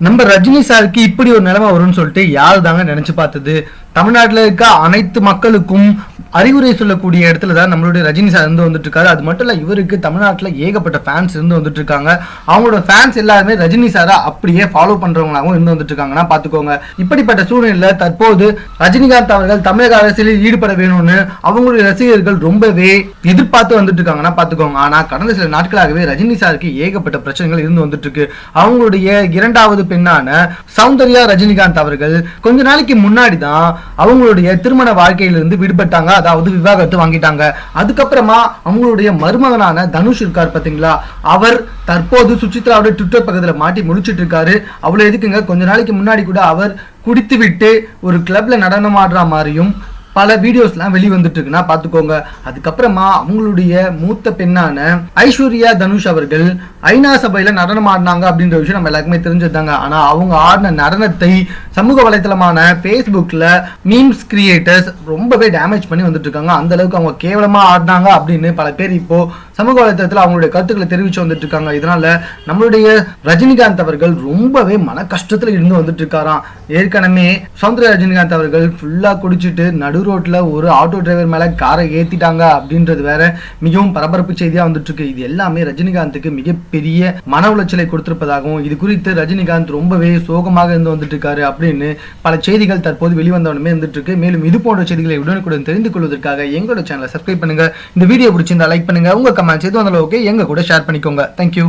நம்ம ரஜினி சாருக்கு இப்படி ஒரு நிலைமை வரும்னு சொல்லிட்டு யாரு தாங்க நினைச்சு பார்த்தது? தமிழ்நாட்டில் இருக்க அனைத்து மக்களுக்கும் அறிவுரை சொல்லக்கூடிய இடத்துல தான் நம்மளுடைய ரஜினி சார் இருந்து வந்துட்டு இருக்காரு அது மட்டும் இல்ல இவருக்கு தமிழ்நாட்டில் ஏகப்பட்ட ஃபேன்ஸ் இருந்து வந்துட்டு இருக்காங்க அவங்களோட ஃபேன்ஸ் எல்லாருமே ரஜினி சாரை அப்படியே ஃபாலோ பண்றவங்களாகவும் இருந்து வந்துட்டு இருக்காங்கன்னா பாத்துக்கோங்க இப்படிப்பட்ட சூழ்நிலையில தற்போது ரஜினிகாந்த் அவர்கள் தமிழக அரசியலில் ஈடுபட வேணும்னு அவங்களுடைய ரசிகர்கள் ரொம்பவே எதிர்பார்த்து வந்துட்டு இருக்காங்கன்னா பாத்துக்கோங்க ஆனா கடந்த சில நாட்களாகவே ரஜினி சாருக்கு ஏகப்பட்ட பிரச்சனைகள் இருந்து வந்துட்டு இருக்கு அவங்களுடைய இரண்டாவது பெண்ணான சௌந்தர்யா ரஜினிகாந்த் அவர்கள் கொஞ்ச நாளைக்கு முன்னாடி தான் அவங்களுடைய திருமண வாழ்க்கையிலிருந்து விடுபட்டாங்க அதாவது விவாகரத்து வாங்கிட்டாங்க. அதுக்கப்புறமா அவங்களுடைய மருமகனான தனுஷ் இருக்கார் பாத்தீங்களா அவர் தற்போது சுசித்ராவோட ட்விட்டர் பக்கத்தில் மாட்டி முடிச்சிட்டு இருக்காரு. அவ்வளோ எதுக்குங்க? கொஞ்ச நாளைக்கு முன்னாடி கூட அவர் குடித்து விட்டு ஒரு கிளப்ல நடனம் ஆடுற மாதிரியும் பல வீடியோஸ்லாம் வெளி வந்துட்டு இருக்குன்னா பாத்துக்கோங்க அதுக்கப்புறமா அவங்களுடைய மூத்த பெண்ணான ஐஸ்வர்யா தனுஷ் அவர்கள் ஐநா சபையில நடனம் ஆடினாங்க அப்படின்ற விஷயம் நம்ம எல்லாருக்குமே தெரிஞ்சிருந்தாங்க. ஆனா அவங்க ஆடின நடனத்தை சமூக வலைத்தளமான ஃபேஸ்புக்கில் மீம்ஸ் கிரியேட்டர்ஸ் ரொம்பவே டேமேஜ் பண்ணி வந்துட்டு இருக்காங்க அந்த அளவுக்கு அவங்க கேவலமா ஆடினாங்க அப்படின்னு பல பேர் இப்போ சமூக வலைத்தளத்தில் அவங்களுடைய கருத்துக்களை தெரிவிச்சு வந்துட்டு இருக்காங்க இதனால நம்மளுடைய ரஜினிகாந்த் அவர்கள் ரொம்பவே மன கஷ்டத்துல இருந்து வந்துட்டு இருக்காராம் ஏற்கனவே சௌந்தர ரஜினிகாந்த் அவர்கள் ஃபுல்லா குடிச்சிட்டு நடு ரோட்டில் ஒரு ஆட்டோ டிரைவர் மேலே காரை ஏற்றிட்டாங்க அப்படின்றது வேற மிகவும் பரபரப்பு செய்தியாக வந்துட்டுருக்கு. இது எல்லாமே ரஜினிகாந்துக்கு மிகப்பெரிய மன உளைச்சலை கொடுத்திருப்பதாகவும் இது குறித்து ரஜினிகாந்த் ரொம்பவே சோகமாக இருந்து வந்துட்டு இருக்காரு அப்படின்னு பல செய்திகள் தற்போது வெளிவந்தவனுமே வந்துட்டு இருக்கு மேலும் இது போன்ற செய்திகளை உடனுக்குடன் தெரிந்து கொள்வதற்காக எங்களோட சேனலை சப்ஸ்கிரைப் பண்ணுங்க. இந்த வீடியோ பிடிச்சிருந்தா லைக் பண்ணுங்க. உங்க கமெண்ட்ஸ் எது வந்தாலும் ஓகே எங்க கூட ஷேர் பண்ணிக்கோங்க. தேங்க்யூ